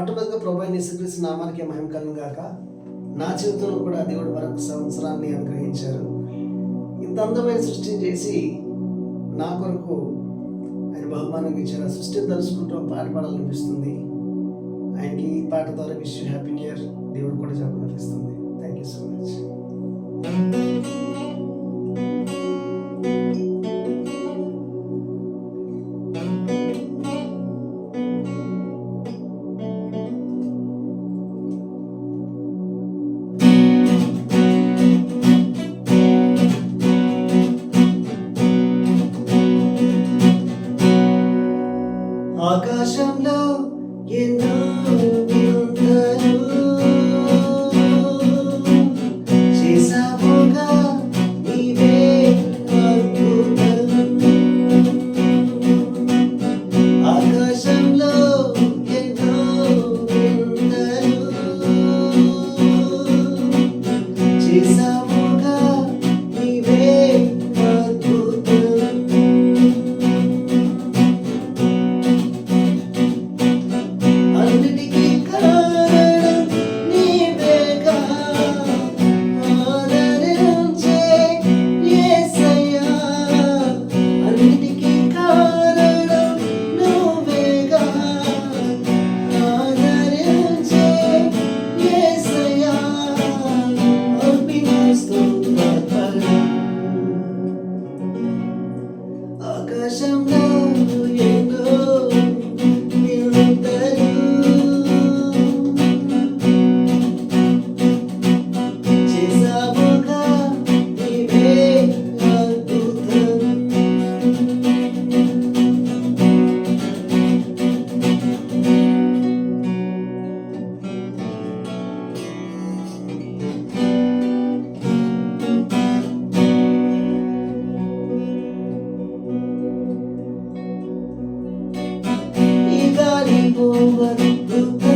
మొట్టమొదటిగా ప్రభు అయిన యేసుక్రీస్తు నామానికి మహిమ కలను గాక. నా జీవితంలో కూడా దేవుడు మరొక సంవత్సరాన్ని అనుగ్రహించారు. ఇంత అందమైన సృష్టిని చేసి నా కొరకు ఆయన బహుమానం ఇచ్చారు. ఆ సృష్టిని తలుచుకుంటూ పాట పాడాలనిపిస్తుంది. ఆయనకి ఈ పాట ద్వారా విష్ హ్యాపీ ఇయర్. దేవుడు కూడా చెప్పాలనిపిస్తుంది. Thank you so much. some love. Cause I'm going over the blue.